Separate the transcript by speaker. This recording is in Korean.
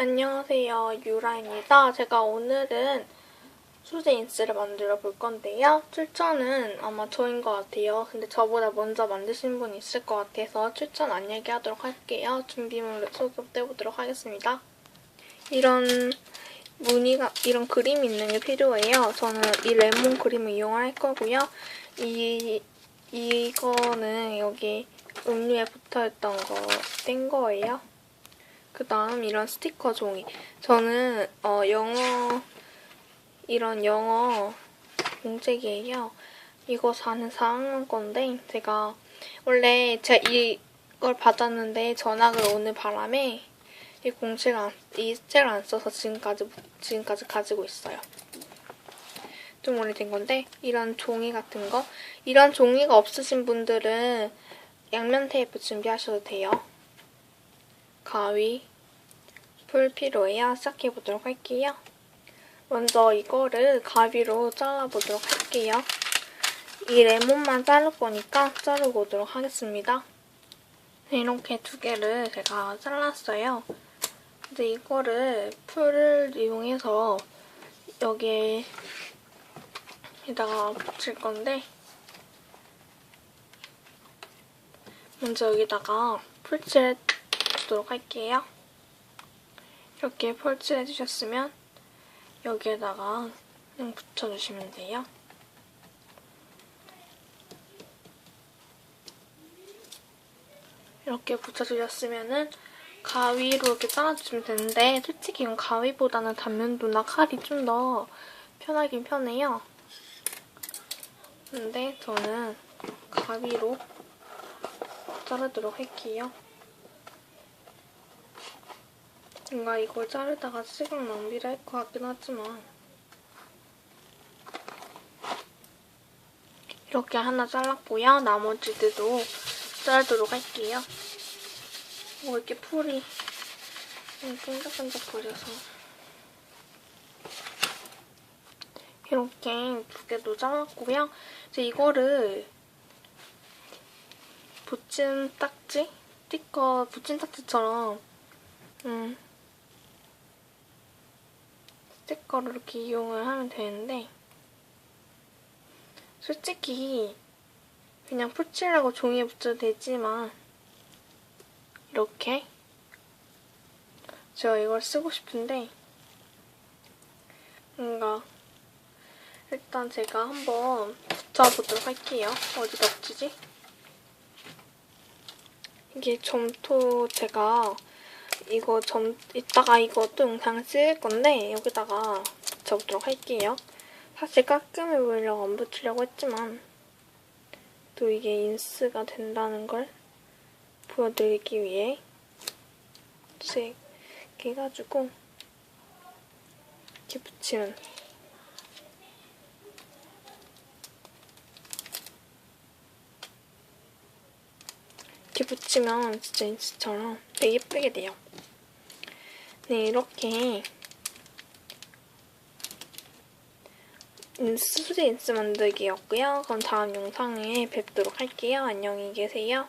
Speaker 1: 안녕하세요. 유라입니다. 제가 오늘은 수제 인스를 만들어 볼 건데요. 출처는 아마 저인 것 같아요. 근데 저보다 먼저 만드신 분이 있을 것 같아서 출처는 안 얘기하도록 할게요. 준비물을 소개해보도록 하겠습니다. 이런 무늬가, 이런 그림이 있는 게 필요해요. 저는 이 레몬 그림을 이용할 거고요. 이, 이거는 여기 음료에 붙어있던 거 뗀 거예요. 그 다음 이런 스티커 종이. 저는 어, 영어 이런 영어 공책이에요. 이거 사는 4학년 건데 제가 원래 제가 이걸 받았는데 전학을 오는 바람에 이 공책을 안, 이 책을 안 써서 지금까지 지금까지 가지고 있어요. 좀 오래된 건데 이런 종이 같은 거 이런 종이가 없으신 분들은 양면 테이프 준비하셔도 돼요. 가위, 풀 필요해요. 시작해보도록 할게요. 먼저 이거를 가위로 잘라보도록 할게요. 이 레몬만 자를 거니까 자르고 오도록 하겠습니다. 네, 이렇게 두 개를 제가 잘랐어요. 근데 이거를 풀을 이용해서 여기에다가 붙일 건데 먼저 여기다가 풀칠해 주도록 할게요. 이렇게 펄칠해 주셨으면 여기에다가 그냥 붙여주시면 돼요. 이렇게 붙여주셨으면은 가위로 이렇게 잘라주시면 되는데 솔직히 이건 가위보다는 단면도나 칼이 좀 더 편하긴 편해요. 근데 저는 가위로 자르도록 할게요. 뭔가 이걸 자르다가 시간 낭비를 할 것 같긴 하지만 이렇게 하나 잘랐고요. 나머지들도 자르도록 할게요. 뭐 이렇게 풀이 끈적끈적거려서 이렇게 두 개도 잘랐고요. 이제 이거를 붙인 딱지? 스티커 붙인 딱지처럼 음, 스티커를 이렇게 이용을 하면 되는데 솔직히 그냥 풀칠하고 종이에 붙여도 되지만 이렇게 제가 이걸 쓰고 싶은데 뭔가 일단 제가 한번 붙여보도록 할게요. 어디다 붙이지? 이게 점토 제가 이거 점 이따가 이것도 영상 찍을 건데 여기다가 붙여보도록 할게요. 사실 깔끔해 보이려고 안 붙이려고 했지만 또 이게 인스가 된다는 걸 보여드리기 위해 이렇게 해가지고 이렇게 붙이면 이렇게 붙이면 진짜 인스처럼 되게 예쁘게 돼요. 네, 이렇게 인스 수제 인스 만들기였고요. 그럼 다음 영상에 뵙도록 할게요. 안녕히 계세요.